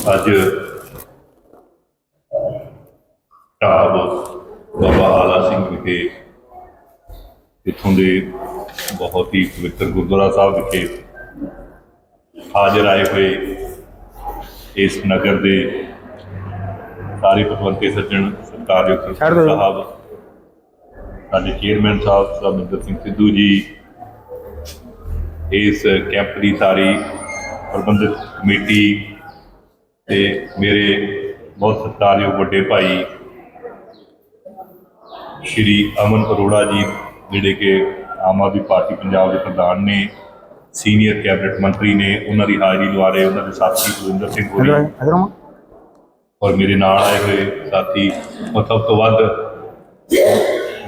ਅੱਜ ਢਾਬ ਬਾਬਾ ਆਲਾ ਸਿੰਘ ਵਿਖੇ ਇੱਥੋਂ ਦੇ ਬਹੁਤ ਹੀ ਪਵਿੱਤਰ ਗੁਰਦੁਆਰਾ ਸਾਹਿਬ ਵਿਖੇ ਹਾਜ਼ਰ ਆਏ ਹੋਏ ਇਸ ਨਗਰ ਦੇ ਸਾਰੇ ਪਤਵੰਤੇ ਸੱਜਣ ਸਰਕਾਰਯੋਗ। ਸਾਹਿਬ ਸਾਡੇ ਚੇਅਰਮੈਨ ਸਾਹਿਬ ਸਰਮਿੰਦਰ ਸਿੰਘ ਸਿੱਧੂ ਜੀ ਇਸ ਕੈਂਪ ਦੀ ਸਾਰੀ ਪ੍ਰਬੰਧਕ ਕਮੇਟੀ ਤੇ ਮੇਰੇ ਬਹੁਤ ਸਤਿਕਾਰਯੋਗ ਵੱਡੇ ਭਾਈ ਸ਼੍ਰੀ ਅਮਨ ਅਰੋੜਾ ਜੀ ਜਿਹੜੇ ਕਿ ਆਮ ਆਦਮੀ ਪਾਰਟੀ ਪੰਜਾਬ ਦੇ ਪ੍ਰਧਾਨ ਨੇ ਸੀਨੀਅਰ ਕੈਬਨਿਟ ਮੰਤਰੀ ਨੇ ਉਹਨਾਂ ਦੀ ਹਾਜ਼ਰੀ ਲਵਾ ਰਹੇ ਉਹਨਾਂ ਦੇ ਸਾਥੀ ਕੁਲਿੰਦਰ ਸਿੰਘ ਹੋਰੀ ਔਰ ਮੇਰੇ ਨਾਲ ਆਏ ਹੋਏ ਸਾਥੀ ਸਭ ਤੋਂ ਵੱਧ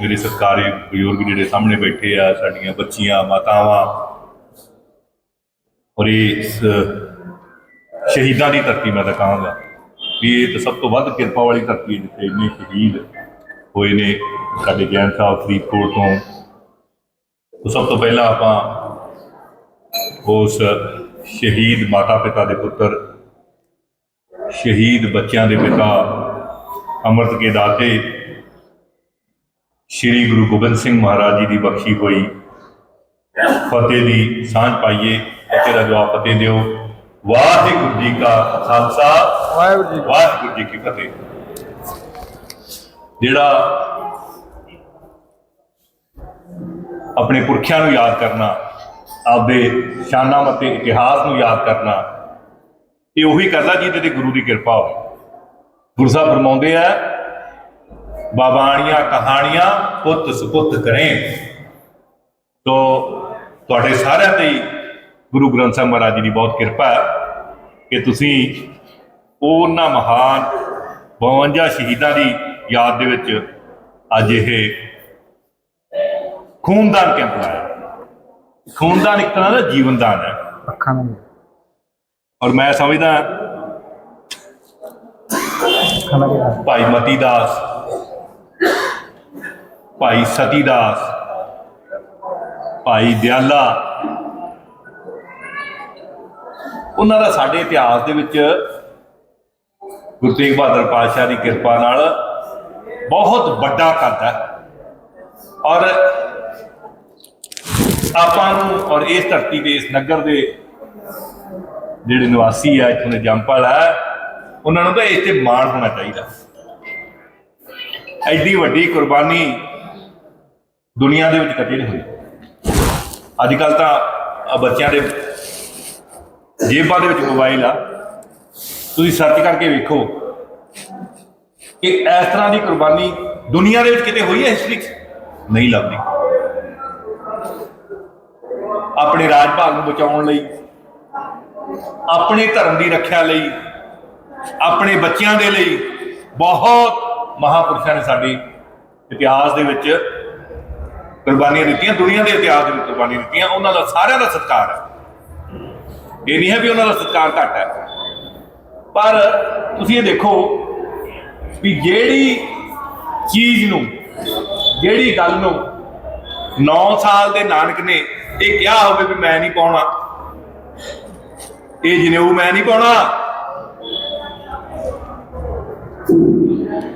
ਮੇਰੇ ਸਰਕਾਰੀ ਬਜ਼ੁਰਗ ਜਿਹੜੇ ਸਾਹਮਣੇ ਬੈਠੇ ਆ ਸਾਡੀਆਂ ਬੱਚੀਆਂ ਮਾਤਾਵਾਂ ਔਰ ਇਸ ਸ਼ਹੀਦਾਂ ਦੀ ਧਰਤੀ ਮੈਂ ਤਾਂ ਕਹਾਂਗਾ ਵੀ ਇਹ ਤਾਂ ਸਭ ਤੋਂ ਵੱਧ ਕਿਰਪਾ ਵਾਲੀ ਧਰਤੀ ਹੈ ਜਿੱਥੇ ਇੰਨੇ ਸ਼ਹੀਦ ਹੋਏ ਨੇ ਸਾਡੇ ਜੈਨ ਸਾਹਿਬ ਫਰੀਦਕੋਟ ਤੋਂ। ਤਾਂ ਸਭ ਤੋਂ ਪਹਿਲਾਂ ਆਪਾਂ ਉਸ ਸ਼ਹੀਦ ਮਾਤਾ ਪਿਤਾ ਦੇ ਪੁੱਤਰ, ਸ਼ਹੀਦ ਬੱਚਿਆਂ ਦੇ ਪਿਤਾ ਅੰਮ੍ਰਿਤ ਕੇ ਦਾਤੇ ਸ੍ਰੀ ਗੁਰੂ ਗੋਬਿੰਦ ਸਿੰਘ ਮਹਾਰਾਜ ਜੀ ਦੀ ਬਖਸ਼ੀ ਹੋਈ। ਫਤਿਹ ਦੀ ਸਾਂਝ ਪਾਈਏ, ਫਤਿਹ ਦਾ ਜਵਾਬ ਫਤਿਹ ਦਿਓ। ਵਾਹਿਗੁਰੂ ਜੀ ਕਾ ਖਾਲਸਾ ਵਾਹਿਗੁਰੂ ਜੀ ਵਾਹਿਗੁਰੂ ਜੀ ਕੀ ਫਤਿਹ। ਜਿਹੜਾ ਆਪਣੇ ਪੁਰਖਿਆਂ ਨੂੰ ਯਾਦ ਕਰਨਾ ਆਪਦੇ ਸ਼ਾਨਾਂ ਅਤੇ ਇਤਿਹਾਸ ਨੂੰ ਯਾਦ ਕਰਨਾ ਇਹ ਉਹੀ ਕਰਦਾ ਜਿਹਦੇ ਤੇ ਗੁਰੂ ਦੀ ਕਿਰਪਾ ਹੋਵੇ। ਗੁਰੂ ਸਾਹਿਬ ਫਰਮਾਉਂਦੇ ਆ ਬਾਬਾਣੀਆਂ ਕਹਾਣੀਆਂ ਪੁੱਤ ਸੁਪੁੱਤ ਕਰੇ। ਤੋ ਤੁਹਾਡੇ ਸਾਰਿਆਂ ਤੇ ਗੁਰੂ ਗ੍ਰੰਥ ਸਾਹਿਬ ਮਹਾਰਾਜ ਜੀ ਦੀ ਬਹੁਤ ਕਿਰਪਾ ਹੈ ਕਿ ਤੁਸੀਂ ਉਹਨਾਂ ਮਹਾਨ 52 ਸ਼ਹੀਦਾਂ ਦੀ ਯਾਦ ਦੇ ਵਿੱਚ ਅੱਜ ਇਹ ਖੂਨਦਾਨ ਕੈਂਪ ਲਾਇਆ। ਖੂਨਦਾਨ ਇੱਕ ਤਰ੍ਹਾਂ ਦਾ ਜੀਵਨਦਾਨ ਹੈ। ਅੱਖਾਂ ਨਾਲ। ਔਰ ਮੈਂ ਸਮਝਦਾ ਭਾਈ ਮਤੀ ਦਾਸ ਭਾਈ ਸਤੀ ਦਾਸ ਭਾਈ ਦਿਆਲਾ ਉਹਨਾਂ ਦਾ ਸਾਡੇ ਇਤਿਹਾਸ ਦੇ ਵਿੱਚ ਗੁਰੂ ਤੇਗ ਬਹਾਦਰ ਪਾਤਸ਼ਾਹ ਦੀ ਕਿਰਪਾ ਨਾਲ ਬਹੁਤ ਵੱਡਾ ਕਰਦਾ ਔਰ ਆਪਾਂ ਨੂੰ ਔਰ ਇਸ ਧਰਤੀ ਦੇ, ਇਸ ਨਗਰ ਦੇ ਜਿਹੜੇ ਨਿਵਾਸੀ ਆ, ਇੱਥੋਂ ਦੇ ਜੰਪਲ ਆ, ਉਹਨਾਂ ਨੂੰ ਤਾਂ ਇਸ ਤੇ ਮਾਣ ਹੋਣਾ ਚਾਹੀਦਾ। ਐਡੀ ਵੱਡੀ ਕੁਰਬਾਨੀ ਦੁਨੀਆ ਦੇ ਵਿੱਚ ਕਦੇ ਨਹੀਂ ਹੋਈ ਅੱਜ ਕੱਲ ਤਾਂ ਬੱਚਿਆਂ ਦੇ ਜੇਬਾਂ ਦੇ ਵਿੱਚ ਮੋਬਾਈਲ ਆ। ਤੁਸੀਂ ਸਰਚ ਕਰਕੇ ਵੇਖੋ ਕਿ ਇਸ ਤਰ੍ਹਾਂ ਦੀ ਕੁਰਬਾਨੀ ਦੁਨੀਆ ਦੇ ਵਿੱਚ ਕਿਤੇ ਹੋਈ ਹੈ ਹਿਸਟਰੀ 'ਚ? ਨਹੀਂ ਲੱਭਦੀ। ਆਪਣੇ ਰਾਜ ਭਾਗ ਨੂੰ ਬਚਾਉਣ ਲਈ, ਆਪਣੇ ਧਰਮ ਦੀ ਰੱਖਿਆ ਲਈ, ਆਪਣੇ ਬੱਚਿਆਂ ਦੇ ਲਈ ਬਹੁਤ ਮਹਾਪੁਰਸ਼ਾਂ ਨੇ ਸਾਡੇ ਇਤਿਹਾਸ ਦੇ ਵਿੱਚ ਕੁਰਬਾਨੀਆਂ ਦਿੱਤੀਆਂ, ਦੁਨੀਆ ਦੇ ਇਤਿਹਾਸ ਦੇ ਵਿੱਚ ਕੁਰਬਾਨੀਆਂ ਦਿੱਤੀਆਂ, ਉਹਨਾਂ ਦਾ ਸਾਰਿਆਂ ਦਾ ਸਤਿਕਾਰ ਹੈ। ਇਹ ਨਹੀਂ ਹੈ ਵੀ ਉਹਨਾਂ ਦਾ ਸਤਿਕਾਰ ਘੱਟ ਹੈ। ਪਰ ਤੁਸੀਂ ਇਹ ਦੇਖੋ ਵੀ ਜਿਹੜੀ ਚੀਜ਼ ਨੂੰ, ਜਿਹੜੀ ਗੱਲ ਨੂੰ 9 ਸਾਲ ਦੇ ਨਾਨਕ ਨੇ ਇਹ ਕਿਹਾ ਹੋਵੇ ਵੀ ਮੈਂ ਨਹੀਂ ਪਾਉਣਾ, ਇਹ ਜਨੇਊ ਮੈਂ ਨਹੀਂ ਪਾਉਣਾ।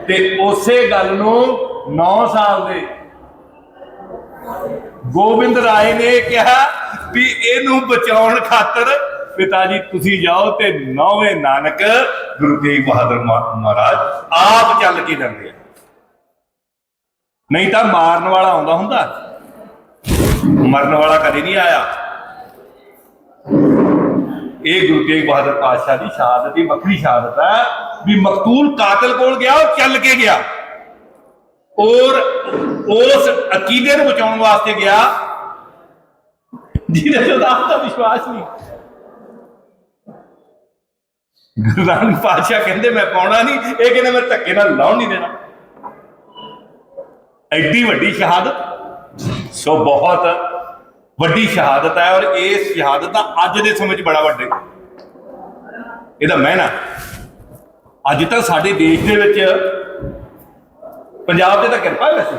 ਤੇ ਉਸੇ ਗੱਲ ਨੂੰ 9 ਸਾਲ ਦੇ ਗੋਬਿੰਦ ਰਾਏ ਨੇ ਕਿਹਾ ਵੀ ਇਹਨੂੰ ਬਚਾਉਣ ਖਾਤਰ ਪਿਤਾ ਜੀ, ਤੁਸੀਂ ਜਾਓ ਤੇ ਨੌਵੇਂ ਨਾਨਕ ਗੁਰੂ ਤੇਗ ਬਹਾਦਰ ਮਹਾਰਾਜ ਆਪ ਚੱਲ ਕੇ ਜਾਂਦੇ ਆ। ਨਹੀਂ ਤਾਂ ਮਾਰਨ ਵਾਲਾ ਆਉਂਦਾ ਹੁੰਦਾ। ਮਰਨ ਵਾਲਾ ਕਦੇ ਨਹੀਂ ਆਇਆ। ਇਹ ਗੁਰੂ ਤੇਗ ਬਹਾਦਰ ਪਾਤਸ਼ਾਹ ਦੀ ਸ਼ਹਾਦਤ ਦੀ ਵੱਖਰੀ ਸ਼ਹਾਦਤ ਹੈ ਵੀ ਮਕਤੂਲ ਕਾਤਲ ਕੋਲ ਗਿਆ, ਉਹ ਚੱਲ ਕੇ ਗਿਆ। ਔਰ ਉਸ ਅਕੀਦੇ ਨੂੰ ਬਚਾਉਣ ਵਾਸਤੇ ਗਿਆ। ਜਿਹਦੇ ਤੇ ਉਹਦਾ ਆਪਦਾ ਵਿਸ਼ਵਾਸ ਨਹੀਂ। ਗੁਰੂ ਨਾਨਕ ਪਾਤਸ਼ਾਹ ਕਹਿੰਦੇ, ਮੈਂ ਪਾਉਣਾ ਨਹੀਂ। ਇਹ ਕਹਿੰਦਾ, ਮੈਂ ਧੱਕੇ ਨਾਲ ਲਾਉਣ ਨਹੀਂ ਦੇਣਾ। ਐਡੀ ਵੱਡੀ ਸ਼ਹਾਦਤ। ਸੋ ਬਹੁਤ ਵੱਡੀ ਸ਼ਹਾਦਤ ਹੈ ਔਰ ਇਸ ਸ਼ਹਾਦਤ ਦਾ ਅੱਜ ਦੇ ਸਮੇਂ 'ਚ ਬੜਾ ਵੱਡੇ। ਇਹਦਾ ਮਹਿਨਾ ਅੱਜ ਤਾਂ ਸਾਡੇ ਦੇਸ਼ ਦੇ ਵਿੱਚ ਪੰਜਾਬ ਤੇ ਤਾਂ ਕਿਰਪਾ ਵੈਸੇ।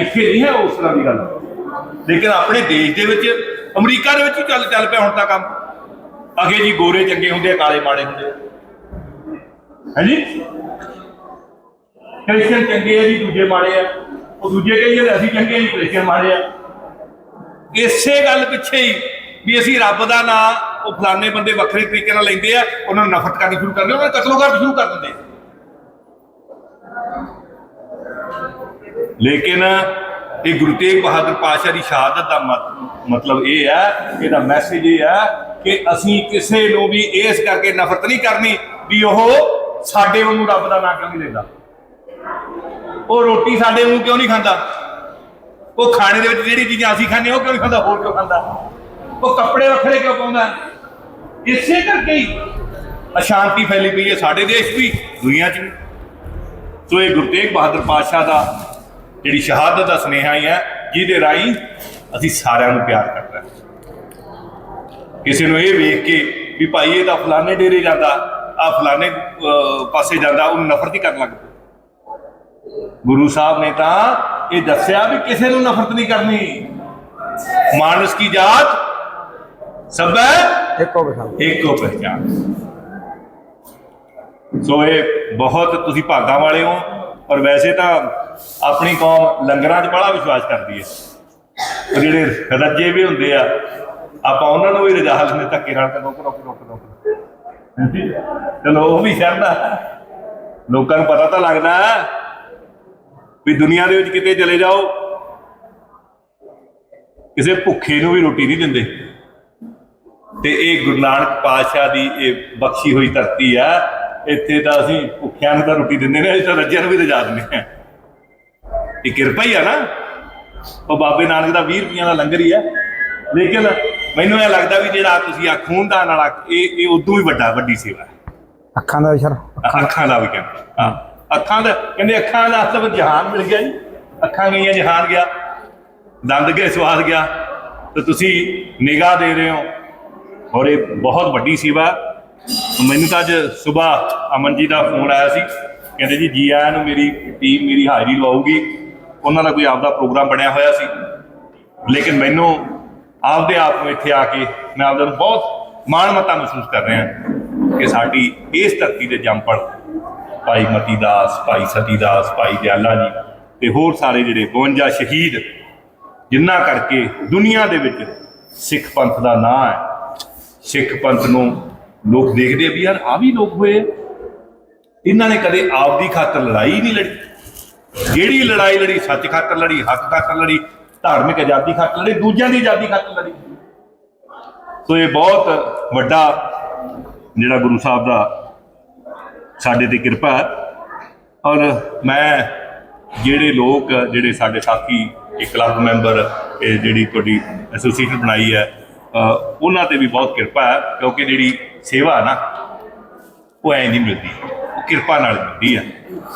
ਇੱਥੇ ਨਹੀਂ ਹੈ ਉਸ ਤਰ੍ਹਾਂ ਦੀ ਗੱਲ। ਲੇਕਿਨ ਆਪਣੇ ਦੇਸ਼ ਦੇ ਵਿੱਚ, ਅਮਰੀਕਾ ਦੇ ਵਿੱਚ ਚੱਲ ਚੱਲ ਪਿਆ ਹੁਣ ਤਾਂ ਕੰਮ। ਅਗੇ ਜੀ ਗੋਰੇ ਚੰਗੇ ਹੁੰਦੇ ਆ, ਕਾਲੇ ਮਾੜੇ ਹੁੰਦੇ ਹੈ ਹਾਂਜੀ ਕ੍ਰਿਸਚੀਅਨ ਚੰਗੇ ਆ ਜੀ, ਦੂਜੇ ਮਾੜੇ ਆ। ਉਹ ਦੂਜੇ ਕਹਿੰਦੇ ਅਸੀਂ ਚੰਗੇ ਆ ਜੀ ਕ੍ਰਿਸਚੀਅਨ ਮਾੜੇ ਆ। ਇਸੇ ਗੱਲ ਪਿੱਛੇ ਹੀ ਵੀ ਅਸੀਂ ਰੱਬ ਦਾ ਨਾਮ ਉਹ ਫਲਾਣੇ ਬੰਦੇ ਵੱਖਰੇ ਤਰੀਕੇ ਨਾਲ ਲੈਂਦੇ ਆ, ਉਹਨਾਂ ਨੂੰ ਨਫ਼ਰਤ ਕਰਨੀ ਸ਼ੁਰੂ ਕਰਦੇ ਉਹਨਾਂ ਨੂੰ ਕਤਲੋ ਕਰ ਸ਼ੁਰੂ ਕਰ ਦਿੰਦੇ ਲੇਕਿਨ ਇਹ ਗੁਰੂ ਤੇਗ ਬਹਾਦਰ ਪਾਤਸ਼ਾਹ ਦੀ ਸ਼ਹਾਦਤ ਦਾ ਮਤ- ਮਤਲਬ ਇਹ ਹੈ ਇਹਦਾ ਮੈਸੇਜ ਇਹ ਹੈ ਕਿ ਅਸੀਂ ਕਿਸੇ ਨੂੰ ਵੀ ਇਸ ਕਰਕੇ ਨਫ਼ਰਤ ਨਹੀਂ ਕਰਨੀ ਵੀ ਉਹ ਸਾਡੇ ਵਾਂਗੂ ਰੱਬ ਦਾ ਨਾਂ ਕਿਉਂ ਨਹੀਂ ਲੈਂਦਾ। ਉਹ ਰੋਟੀ ਸਾਡੇ ਵਾਂਗੂ ਕਿਉਂ ਨਹੀਂ ਖਾਂਦਾ? ਉਹ ਖਾਣੇ ਦੇ ਵਿੱਚ ਜਿਹੜੀ ਚੀਜ਼ਾਂ ਅਸੀਂ ਖਾਂਦੇ ਉਹ ਕਿਉਂ ਨਹੀਂ ਖਾਂਦਾ? ਹੋਰ ਕਿਉਂ ਖਾਂਦਾ? ਉਹ ਕੱਪੜੇ ਵੱਖਰੇ ਕਿਉਂ ਪਾਉਂਦਾ? ਇਸੇ ਕਰਕੇ ਹੀ ਅਸ਼ਾਂਤੀ ਫੈਲੀ ਪਈ ਹੈ ਸਾਡੇ ਦੇਸ਼ ਵੀ ਦੁਨੀਆ 'ਚ ਵੀ। ਸੋ ਇਹ ਗੁਰੂ ਤੇਗ ਬਹਾਦਰ ਪਾਤਸ਼ਾਹ ਦਾ ਜਿਹੜੀ ਸ਼ਹਾਦਤ ਦਾ ਸੁਨੇਹਾ ਹੀ ਹੈ, ਜਿਹਦੇ ਰਾਹੀਂ ਅਸੀਂ ਸਾਰਿਆਂ ਨੂੰ ਪਿਆਰ ਕਰਦਾ ਹੈ। ਕਿਸੇ ਨੂੰ ਇਹ ਵੇਖ ਕੇ ਵੀ ਭਾਈ ਇਹ ਤਾਂ ਫਲਾਣੇ ਡੇਰੇ ਜਾਂਦਾ ਆ ਫਲਾਣੇ ਪਾਸੇ ਜਾਂਦਾ ਉਹਨੂੰ ਨਫ਼ਰਤ ਹੀ ਕਰਨ ਲੱਗ ਪਿਆ ਗੁਰੂ ਸਾਹਿਬ ਨੇ ਤਾਂ ਇਹ ਦੱਸਿਆ ਵੀ ਕਿਸੇ ਨੂੰ ਨਫ਼ਰਤ ਨਹੀਂ ਕਰਨੀ। ਮਾਨਸ ਕੀ ਜਾਤ? ਸਭ ਹੈ? ਇੱਕੋ ਬਿਠਾ ਇੱਕੋ ਪਹਿਚਾਨ ਸੋ ਇਹ ਬਹੁਤ ਤੁਸੀਂ ਭਾਗਾਂ ਵਾਲੇ ਹੋ ਔਰ ਵੈਸੇ ਤਾਂ ਆਪਣੀ ਕੌਮ ਲੰਗਰਾਂ 'ਚ ਬੜਾ ਵਿਸ਼ਵਾਸ ਕਰਦੀ ਹੈ। ਉਹ ਜਿਹੜੇ ਰੱਜੇ ਵੀ ਹੁੰਦੇ ਆ ਆਪਾਂ ਉਹਨਾਂ ਨੂੰ ਵੀ ਰਜਾ ਲੈਂਦੇ ਧੱਕੇ ਨਾਲ ਕਿ ਰੋਕ ਰੁਕ ਰੁਕ ਰੁਕ। ਚਲੋ ਉਹ ਵੀ ਸ਼ਰਦਾ ਲੋਕਾਂ ਨੂੰ ਪਤਾ ਤਾਂ ਲੱਗਦਾ ਵੀ ਦੁਨੀਆ ਦੇ ਵਿੱਚ ਕਿਤੇ ਚਲੇ ਜਾਓ, ਕਿਸੇ ਭੁੱਖੇ ਨੂੰ ਵੀ ਰੋਟੀ ਨਹੀਂ ਦਿੰਦੇ। ਤੇ ਇਹ ਗੁਰੂ ਨਾਨਕ ਪਾਤਸ਼ਾਹ ਦੀ ਇਹ ਬਖਸ਼ੀ ਹੋਈ ਧਰਤੀ ਆ, ਇੱਥੇ ਤਾਂ ਅਸੀਂ ਭੁੱਖਿਆਂ ਨੂੰ ਤਾਂ ਰੋਟੀ ਦਿੰਦੇ ਨੇ ਤਾਂ ਰੱਜਿਆਂ ਨੂੰ ਵੀ ਰਜਾ ਦਿੰਦੇ ਆ ਇਹ ਕਿਰਪਾ ਹੀ ਆ ਨਾ। ਉਹ ਬਾਬੇ ਨਾਨਕ ਦਾ 20 ਰੁਪਈਆਂ ਦਾ ਲੰਗਰ ਹੀ ਆ। ਲੇਕਿਨ ਮੈਨੂੰ ਇਹ ਲੱਗਦਾ ਵੀ ਜਿਹੜਾ ਤੁਸੀਂ ਆ ਖੂਨਦਾਨ ਵਾਲਾ ਇਹ ਇਹ ਉਦੋਂ ਵੀ ਵੱਡਾ ਵੱਡੀ ਸੇਵਾ ਹੈ। ਅੱਖਾਂ ਦਾ ਇਸ਼ਾਰਾ। ਅੱਖਾਂ ਦਾ ਵੀ ਕਹਿੰਦੇ। ਹਾਂ ਅੱਖਾਂ ਦਾ ਕਹਿੰਦੇ ਅੱਖਾਂ ਦਾ ਅਸਲ ਜਹਾਨ ਮਿਲ ਗਿਆ ਜੀ। ਅੱਖਾਂ ਗਈਆਂ ਜਹਾਨ ਗਿਆ। ਦੰਦ ਗਏ ਸਵਾਦ ਗਿਆ। ਤੇ ਤੁਸੀਂ ਨਿਗਾਹ ਦੇ ਰਹੇ ਹੋ। ਔਰ ਇਹ ਬਹੁਤ ਵੱਡੀ ਸੇਵਾ ਮੈਨੂੰ ਤਾਂ ਅੱਜ ਸਵੇਰ ਅਮਨ ਜੀ ਦਾ ਫੋਨ ਆਇਆ ਸੀ। ਕਹਿੰਦੇ ਜੀ ਜੀ ਆਇਆਂ ਨੂੰ ਮੇਰੀ ਟੀਮ ਮੇਰੀ ਹਾਜ਼ਰੀ ਲਵਾਉਗੀ ਉਹਨਾਂ ਦਾ ਕੋਈ ਆਪਦਾ ਪ੍ਰੋਗਰਾਮ ਬਣਿਆ ਹੋਇਆ ਸੀ। ਲੇਕਿਨ ਮੈਨੂੰ ਆਪਦੇ ਆਪ ਨੂੰ ਇੱਥੇ ਆ ਕੇ ਮੈਂ ਆਪਦੇ ਨੂੰ ਬਹੁਤ ਮਾਣ ਮਤਾ ਮਹਿਸੂਸ ਕਰ ਰਿਹਾ ਕਿ ਸਾਡੀ ਇਸ ਧਰਤੀ ਦੇ ਜੰਮਪਲ ਭਾਈ ਮਤੀ ਦਾਸ, ਭਾਈ ਸਤੀ ਦਾਸ, ਭਾਈ ਦਿਆਲਾ ਜੀ ਤੇ ਹੋਰ ਸਾਰੇ ਜਿਹੜੇ 52 ਸ਼ਹੀਦ ਜਿਨ੍ਹਾਂ ਕਰਕੇ ਦੁਨੀਆ ਦੇ ਵਿੱਚ ਸਿੱਖ ਪੰਥ ਦਾ ਨਾਂ ਹੈ। ਸਿੱਖ ਪੰਥ ਨੂੰ ਲੋਕ ਦੇਖਦੇ ਵੀ ਯਾਰ ਆ ਵੀ ਲੋਕ ਹੋਏ ਇਹਨਾਂ ਨੇ ਕਦੇ ਆਪਦੀ ਖਾਤਰ ਲੜਾਈ ਨਹੀਂ ਲੜੀ। ਜਿਹੜੀ ਲੜਾਈ ਲੜੀ, ਸੱਚ ਖਾਤਰ ਲੜੀ, ਹੱਕ ਖਾਤਰ ਲੜੀ ਧਾਰਮਿਕ ਆਜ਼ਾਦੀ ਖਾਤਰ ਲੜੀ, ਦੂਜਿਆਂ ਦੀ ਆਜ਼ਾਦੀ ਖਾਤਰ ਲੜੀ। ਸੋ ਇਹ ਬਹੁਤ ਵੱਡਾ ਜਿਹੜਾ ਗੁਰੂ ਸਾਹਿਬ ਦਾ ਸਾਡੇ ਤੇ ਕਿਰਪਾ ਹੈ। ਔਰ ਮੈਂ ਜਿਹੜੇ ਲੋਕ, ਜਿਹੜੇ ਸਾਡੇ ਸਾਥੀ ਇਹ ਕਲੱਬ ਮੈਂਬਰ, ਇਹ ਜਿਹੜੀ ਤੁਹਾਡੀ ਐਸੋਸੀਏਸ਼ਨ ਬਣਾਈ ਹੈ ਉਹਨਾਂ ਤੇ ਵੀ ਬਹੁਤ ਕਿਰਪਾ ਹੈ, ਕਿਉਂਕਿ ਜਿਹੜੀ ਸੇਵਾ ਨਾ, ਉਹ ਐਂ ਨਹੀਂ ਮਿਲਦੀ। ਉਹ ਕਿਰਪਾ ਨਾਲ ਮਿਲਦੀ ਹੈ।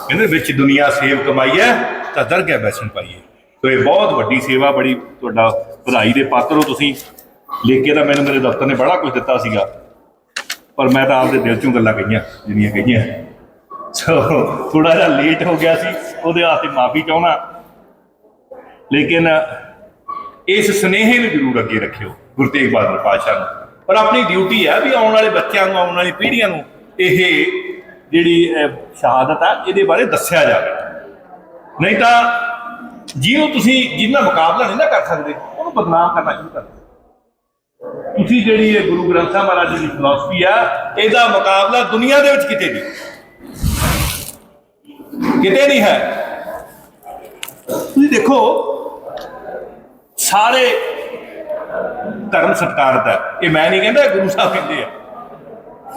ਕਹਿੰਦੇ ਵਿੱਚ ਦੁਨੀਆ ਸੇਵ ਕਮਾਈ ਹੈ, ਤਾਂ ਦਰਗਹਿ ਬੈਸਣ ਪਾਈਏ ਤੋ ਇਹ ਬਹੁਤ ਵੱਡੀ ਸੇਵਾ ਬੜੀ ਤੁਹਾਡਾ ਵਧਾਈ ਦੇ ਪਾਤਰ ਹੋ ਤੁਸੀਂ। ਲਿਖ ਕੇ ਤਾਂ ਮੈਨੂੰ ਮੇਰੇ ਦਫ਼ਤਰ ਨੇ ਬੜਾ ਕੁਝ ਦਿੱਤਾ ਸੀਗਾ। ਪਰ ਮੈਂ ਤਾਂ ਆਪਦੇ ਦਿਲ ਚੋਂ ਗੱਲਾਂ ਕਹੀਆਂ, ਜਿਹੜੀਆਂ ਕਹੀਆਂ। ਸੋ ਥੋੜਾ ਜਿਹਾ ਲੇਟ ਹੋ ਗਿਆ ਸੀ, ਉਹਦੇ ਵਾਸਤੇ ਮਾਫੀ ਚਾਹੁੰਦਾ। ਲੇਕਿਨ ਇਸ ਸੁਨੇਹੇ ਨੂੰ ਜ਼ਰੂਰ ਅੱਗੇ ਰੱਖਿਓ, ਗੁਰੂ ਤੇਗ ਬਹਾਦਰ ਪਾਤਸ਼ਾਹ ਨੂੰ। ਪਰ ਆਪਣੀ ਡਿਊਟੀ ਹੈ ਵੀ ਆਉਣ ਵਾਲੇ ਬੱਚਿਆਂ ਨੂੰ, ਆਉਣ ਵਾਲੀ ਪੀੜ੍ਹੀਆਂ ਨੂੰ ਇਹ ਜਿਹੜੀ ਸ਼ਹਾਦਤ ਆ, ਇਹਦੇ ਬਾਰੇ ਦੱਸਿਆ ਜਾਵੇ। ਨਹੀਂ ਤਾਂ ਜਿਹਨੂੰ ਤੁਸੀਂ ਜਿਹਦਾ ਮੁਕਾਬਲਾ ਨਹੀਂ ਨਾ ਕਰ ਸਕਦੇ, ਉਹਨੂੰ ਬਦਨਾਮ ਕਰਨਾ ਸ਼ੁਰੂ ਕਰ ਤੁਸੀਂ ਜਿਹੜੀ ਇਹ ਗੁਰੂ ਗ੍ਰੰਥ ਸਾਹਿਬ ਮਹਾਰਾਜ ਜੀ ਦੀ ਫਿਲਾਸਫੀ ਆ, ਇਹਦਾ ਮੁਕਾਬਲਾ ਦੁਨੀਆ ਦੇ ਵਿੱਚ ਕਿਤੇ ਨਹੀਂ। ਕਿਤੇ ਨਹੀਂ ਹੈ। ਤੁਸੀਂ ਦੇਖੋ, ਸਾਰੇ ਧਰਮ ਸਤਕਾਰਤ ਹੈ। ਇਹ ਮੈਂ ਨਹੀਂ ਕਹਿੰਦਾ ਗੁਰੂ ਸਾਹਿਬ ਕਹਿੰਦੇ ਆ।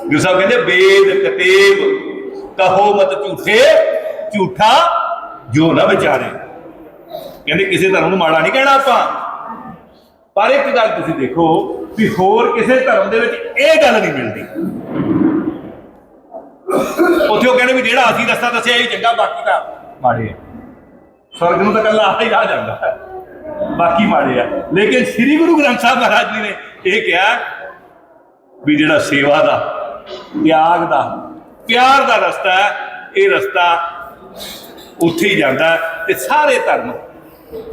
ਗੁਰੂ ਸਾਹਿਬ ਕਹਿੰਦੇ, ਵੇਦ ਕਤੇਬ, ਕਹੋ ਮਤ ਝੂਠੇ, ਝੂਠਾ ਜੋ ਨਾ ਵਿਚਾਰੇ। ਕਹਿੰਦੇ ਕਿਸੇ ਧਰਮ ਨੂੰ ਮਾੜਾ ਨਹੀਂ ਕਹਿਣਾ ਆਪਾਂ। ਪਰ ਇੱਕ ਗੱਲ ਤੁਸੀਂ ਦੇਖੋ ਵੀ ਹੋਰ ਕਿਸੇ ਧਰਮ ਦੇ ਵਿੱਚ ਇਹ ਗੱਲ ਨਹੀਂ ਮਿਲਦੀ। ਉੱਥੇ ਉਹ ਕਹਿੰਦੇ ਵੀ ਜਿਹੜਾ ਅਸੀਂ ਰਸਤਾ ਦੱਸਿਆ ਇਹ ਚੰਗਾ, ਬਾਕੀ ਦਾ ਮਾੜੇ ਸਵਰਗ ਨੂੰ ਤਾਂ ਕੱਲਾ ਆਹ ਹੀ ਰਾਹ ਜਾਂਦਾ ਹੈ। ਬਾਕੀ ਮਾੜੇ ਆ। ਲੇਕਿਨ ਸ੍ਰੀ ਗੁਰੂ ਗ੍ਰੰਥ ਸਾਹਿਬ ਮਹਾਰਾਜ ਜੀ ਨੇ ਇਹ ਕਿਹਾ ਵੀ ਜਿਹੜਾ ਸੇਵਾ ਦਾ, ਤਿਆਗ ਦਾ, ਪਿਆਰ ਦਾ ਰਸਤਾ ਹੈ, ਇਹ ਰਸਤਾ ਉੱਥੇ ਹੀ ਜਾਂਦਾ ਤੇ ਸਾਰੇ ਧਰਮ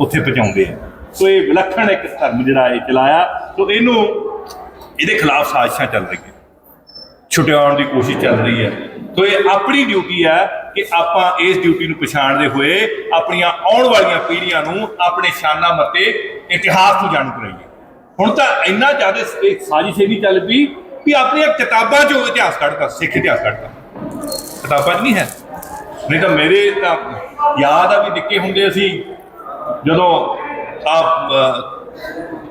ਉੱਥੇ ਪਹੁੰਚਾਉਂਦੇ ਆ। ਸੋ ਇਹ ਵਿਲੱਖਣ ਇੱਕ ਧਰਮ ਜਿਹੜਾ ਇਹ ਚਲਾਇਆ। ਸੋ ਇਹਨੂੰ, ਇਹਦੇ ਖਿਲਾਫ ਸਾਜ਼ਿਸ਼ਾਂ ਚੱਲ ਰਹੀਆਂ। ਛੁਟਿਆਉਣ ਦੀ ਕੋਸ਼ਿਸ਼ ਚੱਲ ਰਹੀ ਹੈ। ਤੋ ਇਹ ਆਪਣੀ ਡਿਊਟੀ ਹੈ ਕਿ ਆਪਾਂ ਇਸ ਡਿਊਟੀ ਨੂੰ ਪਛਾਣਦੇ ਹੋਏ ਆਪਣੀਆਂ ਆਉਣ ਵਾਲੀਆਂ ਪੀੜ੍ਹੀਆਂ ਨੂੰ ਆਪਣੇ ਸ਼ਾਨਾਂ ਮਤੇ ਇਤਿਹਾਸ ਨੂੰ ਜਾਣੂ ਕਰਾਈਏ। ਹੁਣ ਤਾਂ ਇੰਨਾ ਜ਼ਿਆਦਾ ਇਹ ਸਾਜ਼ਿਸ਼ ਇਹ ਨਹੀਂ ਚੱਲ ਪਈ ਵੀ ਆਪਣੀਆਂ ਕਿਤਾਬਾਂ 'ਚੋਂ ਇਤਿਹਾਸ ਕੱਢਦਾ ਸਿੱਖ ਇਤਿਹਾਸ ਕੱਢਦਾ ਕਿਤਾਬਾਂ 'ਚ ਨਹੀਂ ਹੈ। ਨਹੀਂ ਤਾਂ ਮੇਰੇ ਤਾਂ ਯਾਦ ਆ ਵੀ ਨਿੱਕੇ ਹੁੰਦੇ ਅਸੀਂ ਜਦੋਂ ਆ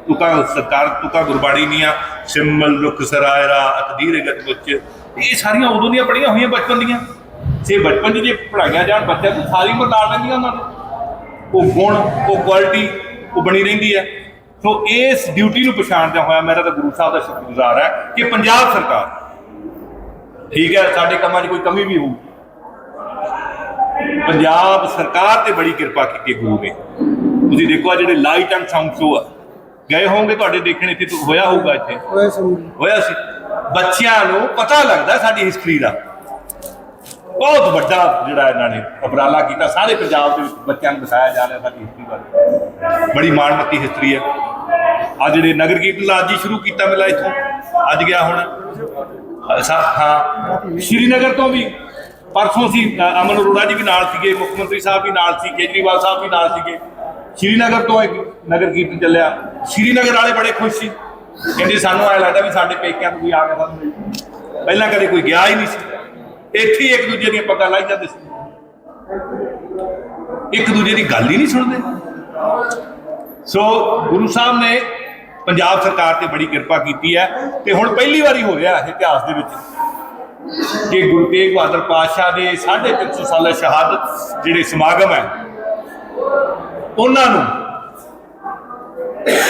ਤੁਕਾ ਸਰਕਾਰ ਤੁਕਾ ਗੁਰਬਾਣੀ ਦੀਆਂ ਸਿਮਲ, ਰੁਖ, ਸਰਾਇਰਾ ਅਕਦੀਰ ਗਤ ਵਿੱਚ, ਇਹ ਸਾਰੀਆਂ ਉਦੋਂ ਦੀਆਂ ਪੜੀਆਂ ਹੋਈਆਂ ਬਚਪਨ ਦੀਆਂ। ਜੇ ਬਚਪਨ 'ਚ ਜੇ ਪੜਾਈਆਂ ਜਾਣ ਬੱਚਿਆਂ ਨੂੰ ਸਾਰੀ ਉਮਰ ਨਾਲ ਰਹਿੰਦੀਆਂ ਉਹਨਾਂ ਦੇ ਉਹ ਗੁਣ, ਉਹ ਕੁਆਲਿਟੀ ਉਹ ਬਣੀ ਰਹਿੰਦੀ ਹੈ। ਸੋ ਇਸ ਡਿਊਟੀ ਨੂੰ ਪਛਾਣਦਿਆਂ ਹੋਇਆ ਮੇਰਾ ਤਾਂ ਗੁਰੂ ਸਾਹਿਬ ਦਾ ਸ਼ੁਕਰਗੁਜ਼ਾਰ ਹੈ ਕਿ ਪੰਜਾਬ ਸਰਕਾਰ, ਠੀਕ ਹੈ, ਸਾਡੇ ਕੰਮਾਂ 'ਚ ਕੋਈ ਕਮੀ ਵੀ ਹੋਊ। ਪੰਜਾਬ ਸਰਕਾਰ ਤੇ ਬੜੀ ਕਿਰਪਾ ਕੀਤੀ ਗੁਰੂ ਨੇ। ਤੁਸੀਂ ਦੇਖੋ ਆ ਜਿਹੜੇ ਲਾਈਟ ਐਂਡ ਸਾਊਂਡ ਸ਼ੋ ਆ। ਗਏ ਹੋਵੋਗੇ ਤੁਹਾਡੇ ਦੇਖਣ ਇੱਥੇ ਤੋਂ ਹੋਇਆ ਹੋਊਗਾ ਇੱਥੇ। ਹੋਇਆ ਸੀ। ਬੱਚਿਆਂ ਨੂੰ ਪਤਾ ਲੱਗਦਾ ਸਾਡੀ ਹਿਸਟਰੀ ਦਾ। ਬਹੁਤ ਵੱਡਾ ਜਿਹੜਾ ਇਹਨਾਂ ਨੇ ਉਪਰਾਲਾ ਕੀਤਾ। ਸਾਰੇ ਪੰਜਾਬ ਦੇ ਵਿੱਚ ਬੱਚਿਆਂ ਨੂੰ ਦਿਖਾਇਆ ਜਾ ਰਿਹਾ ਸਾਡੀ ਹਿਸਟਰੀ ਬਾਰੇ। ਬੜੀ ਮਾਣਮੱਤੀ ਹਿਸਟਰੀ ਹੈ। ਆ ਜਿਹੜੇ ਨਗਰ ਕੀਰਤਨ ਅੱਜ ਹੀ ਸ਼ੁਰੂ ਕੀਤਾ ਮਿਲਾ ਇੱਥੋਂ। ਅੱਜ ਗਿਆ ਹੁਣ। ਹਾਂ। ਸ਼੍ਰੀਨਗਰ ਤੋਂ ਵੀ। ਪਰਸੋਂ ਸੀ ਅਮਨ ਅਰੋੜਾ ਜੀ ਵੀ ਨਾਲ ਸੀਗੇ ਮੁੱਖ ਮੰਤਰੀ ਸਾਹਿਬ ਵੀ ਨਾਲ ਸੀ ਕੇਜਰੀਵਾਲ ਸਾਹਿਬ ਵੀ ਨਾਲ ਸੀਗੇ। ਸ਼੍ਰੀਨਗਰ ਤੋਂ ਇੱਕ ਨਗਰ ਕੀਰਤਨ ਚੱਲਿਆ। ਸ਼੍ਰੀਨਗਰ ਵਾਲੇ ਬੜੇ ਖੁਸ਼ ਸੀ। ਕਹਿੰਦੇ ਸਾਨੂੰ ਐ ਲੱਗਦਾ ਵੀ ਸਾਡੇ ਪੇਕਿਆਂ ਤੋਂ ਕੋਈ ਆ ਗਿਆ ਸਾਨੂੰ। ਮਿਲ। ਪਹਿਲਾਂ ਕਦੇ ਕੋਈ ਗਿਆ ਹੀ ਨਹੀਂ ਸੀ। ਇੱਥੇ ਇੱਕ ਦੂਜੇ ਦੀਆਂ ਪੱਗਾਂ ਲਾਈ ਜਾਂਦੇ ਸੀ। ਇੱਕ ਦੂਜੇ ਦੀ ਗੱਲ ਹੀ ਨਹੀਂ ਸੁਣਦੇ। ਸੋ ਗੁਰੂ ਸਾਹਿਬ ਨੇ ਪੰਜਾਬ ਸਰਕਾਰ ਤੇ ਬੜੀ ਕਿਰਪਾ ਕੀਤੀ ਹੈ ਤੇ ਹੁਣ ਪਹਿਲੀ ਵਾਰੀ ਹੋ ਰਿਹਾ ਇਤਿਹਾਸ ਦੇ ਵਿੱਚ। ਕਿ ਗੁਰੂ ਤੇਗ ਬਹਾਦਰ ਪਾਤਸ਼ਾਹ ਦੇ 350 ਸਾਲਾ ਸ਼ਹਾਦਤ, ਜਿਹੜੇ ਸਮਾਗਮ ਹੈ ਉਹਨਾਂ ਨੂੰ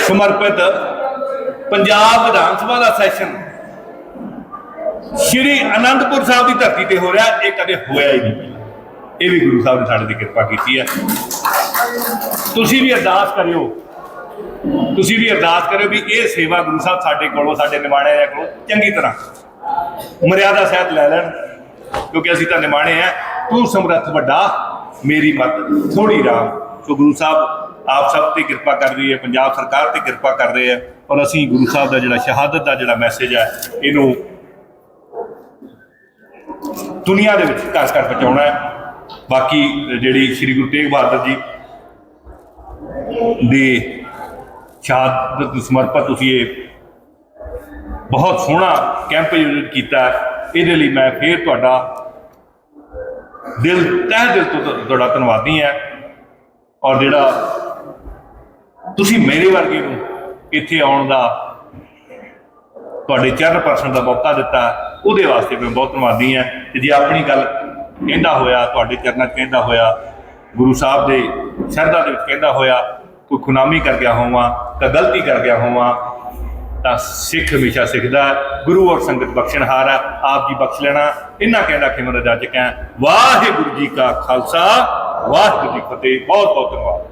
ਸਮਰਪਿਤ ਪੰਜਾਬ ਵਿਧਾਨ ਸਭਾ ਦਾ ਸੈਸ਼ਨ ਸ਼੍ਰੀ ਅਨੰਦਪੁਰ ਸਾਹਿਬ ਦੀ ਧਰਤੀ ਤੇ ਹੋ ਰਿਹਾ, ਇਹ ਕਦੇ ਹੋਇਆ ਹੀ ਨਹੀਂ ਪਹਿਲਾਂ। ਇਹ ਵੀ ਗੁਰੂ ਸਾਹਿਬ ਨੇ ਸਾਡੇ ਦੀ ਕਿਰਪਾ ਕੀਤੀ ਹੈ। ਤੁਸੀਂ ਵੀ ਅਰਦਾਸ ਕਰਿਓ। ਤੁਸੀਂ ਵੀ ਅਰਦਾਸ ਕਰਿਓ ਵੀ ਇਹ ਸੇਵਾ ਗੁਰੂ ਸਾਹਿਬ ਸਾਡੇ ਕੋਲੋਂ, ਸਾਡੇ ਨਿਮਾਣਿਆਂ ਦੇ ਕੋਲੋਂ ਚੰਗੀ ਤਰ੍ਹਾਂ ਮਰਿਆਦਾ ਸਹਿਤ ਲੈ ਲੈਣ, ਕਿਉਂਕਿ ਅਸੀਂ ਤਾਂ ਨਿਮਾਣੇ ਆ। ਤੂੰ ਸਮਰੱਥ ਵੱਡਾ, ਮੇਰੀ ਮਤ ਥੋੜੀ ਰਾਮ ਸੋ ਗੁਰੂ ਸਾਹਿਬ ਆਪ ਸਭ ਤੇ ਕਿਰਪਾ ਕਰ ਰਹੀ ਹੈ, ਪੰਜਾਬ ਸਰਕਾਰ ਤੇ ਕਿਰਪਾ ਕਰ ਰਹੇ ਆ ਔਰ ਅਸੀਂ ਗੁਰੂ ਸਾਹਿਬ ਦਾ ਜਿਹੜਾ ਸ਼ਹਾਦਤ ਦਾ ਜਿਹੜਾ ਮੈਸੇਜ ਹੈ, ਇਹਨੂੰ ਦੁਨੀਆ ਦੇ ਵਿੱਚ ਘਰ ਘਰ ਪਹੁੰਚਾਉਣਾ ਹੈ। ਬਾਕੀ ਜਿਹੜੀ ਸ੍ਰੀ ਗੁਰੂ ਤੇਗ ਬਹਾਦਰ ਜੀ ਦੇ ਸ਼ਹਾਦਤ ਨੂੰ ਸਮਰਪਿਤ ਤੁਸੀਂ ਇਹ ਬਹੁਤ ਸੋਹਣਾ ਕੈਂਪ ਆਯੋਜਿਤ ਕੀਤਾ ਇਹਦੇ ਲਈ ਮੈਂ ਫੇਰ ਤੁਹਾਡਾ ਦਿਲ ਤਹਿ ਦਿਲ ਤੋਂ ਤੁਹਾਡਾ ਧੰਨਵਾਦੀ ਹਾਂ। ਔਰ ਜਿਹੜਾ ਤੁਸੀਂ ਮੇਰੇ ਵਰਗੇ ਨੂੰ ਇੱਥੇ ਆਉਣ ਦਾ ਤੁਹਾਡੇ ਚਰਨ ਪਰਸਨ ਦਾ ਮੌਕਾ ਦਿੱਤਾ, ਉਹਦੇ ਵਾਸਤੇ ਮੈਂ ਬਹੁਤ ਧੰਨਵਾਦੀ ਹਾਂ ਤੇ ਜੇ ਆਪਣੀ ਗੱਲ ਕਹਿੰਦਾ ਹੋਇਆ, ਤੁਹਾਡੇ ਚਰਨਾਂ 'ਚ ਕਹਿੰਦਾ ਹੋਇਆ, ਗੁਰੂ ਸਾਹਿਬ ਦੇ ਸ਼ਰਧਾ ਦੇ ਵਿੱਚ ਕਹਿੰਦਾ ਹੋਇਆ, ਕੋਈ ਖੁਨਾਮੀ ਕਰ ਗਿਆ ਹੋਵਾਂ, ਤਾਂ ਗਲਤੀ ਕਰ ਗਿਆ ਹੋਵਾਂ ਤਾਂ ਸਿੱਖ ਹਮੇਸ਼ਾ ਸਿੱਖਦਾ, ਗੁਰੂ ਔਰ ਸੰਗਤ ਬਖਸ਼ਣਹਾਰ ਹੈ ਆਪ ਜੀ ਬਖਸ਼ ਲੈਣਾ। ਇਹਨਾਂ ਕਹਿੰਦਾ ਕਿ ਮਨ ਰਜਾ ਚੁੱਕਿਆ ਵਾਹਿਗੁਰੂ ਜੀ ਕਾ ਖਾਲਸਾ, ਵਾਹਿਗੁਰੂ ਜੀ ਫਤਿਹ ਬਹੁਤ ਬਹੁਤ ਧੰਨਵਾਦ।